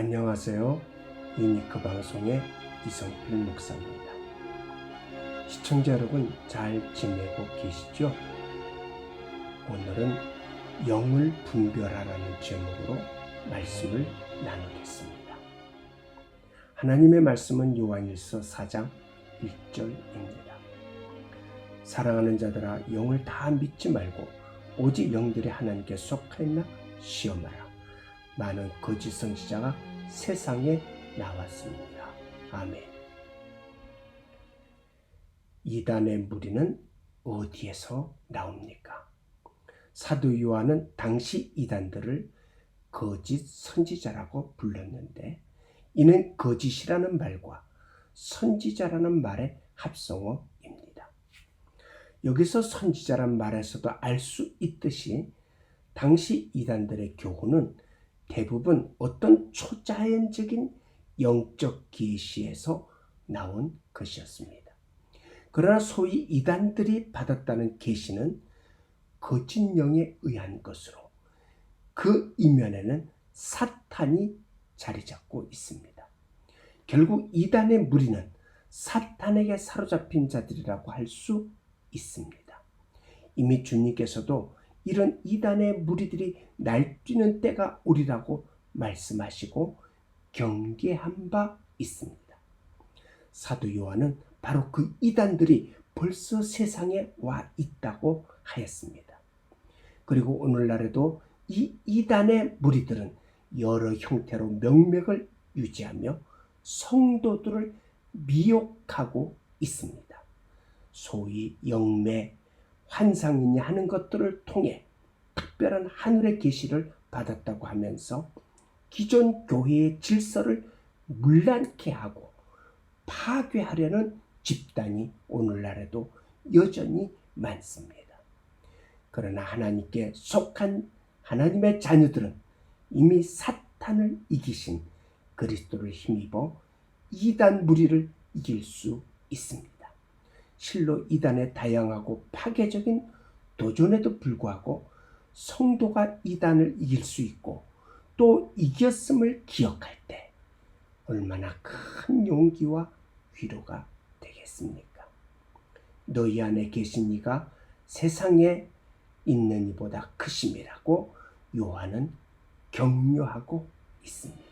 안녕하세요. 유니크 방송의 이성필 목사입니다. 시청자 여러분 잘 지내고 계시죠? 오늘은 영을 분별하라는 제목으로 말씀을 나누겠습니다. 하나님의 말씀은 요한일서 4장 1절입니다. 사랑하는 자들아 영을 다 믿지 말고 오직 영들이 하나님께 속하였나 시험하라. 많은 거짓 성시자가 세상에 나왔습니다. 아멘. 이단의 무리는 어디에서 나옵니까? 사도 요한은 당시 이단들을 거짓 선지자라고 불렀는데 이는 거짓이라는 말과 선지자라는 말의 합성어입니다. 여기서 선지자란 말에서도 알 수 있듯이 당시 이단들의 교훈은 대부분 어떤 초자연적인 영적 계시에서 나온 것이었습니다. 그러나 소위 이단들이 받았다는 계시는 거짓 영에 의한 것으로 그 이면에는 사탄이 자리 잡고 있습니다. 결국 이단의 무리는 사탄에게 사로잡힌 자들이라고 할 수 있습니다. 이미 주님께서도 이런 이단의 무리들이 날뛰는 때가 오리라고 말씀하시고 경계한 바 있습니다. 사도 요한은 바로 그 이단들이 벌써 세상에 와 있다고 하였습니다. 그리고 오늘날에도 이 이단의 무리들은 여러 형태로 명맥을 유지하며 성도들을 미혹하고 있습니다. 소위 영매, 환상이니 하는 것들을 통해 특별한 하늘의 계시를 받았다고 하면서 기존 교회의 질서를 문란케 하고 파괴하려는 집단이 오늘날에도 여전히 많습니다. 그러나 하나님께 속한 하나님의 자녀들은 이미 사탄을 이기신 그리스도를 힘입어 이단 무리를 이길 수 있습니다. 실로 이단의 다양하고 파괴적인 도전에도 불구하고 성도가 이단을 이길 수 있고 또 이겼음을 기억할 때 얼마나 큰 용기와 위로가 되겠습니까? 너희 안에 계신 이가 세상에 있는 이보다 크심이라고 요한은 격려하고 있습니다.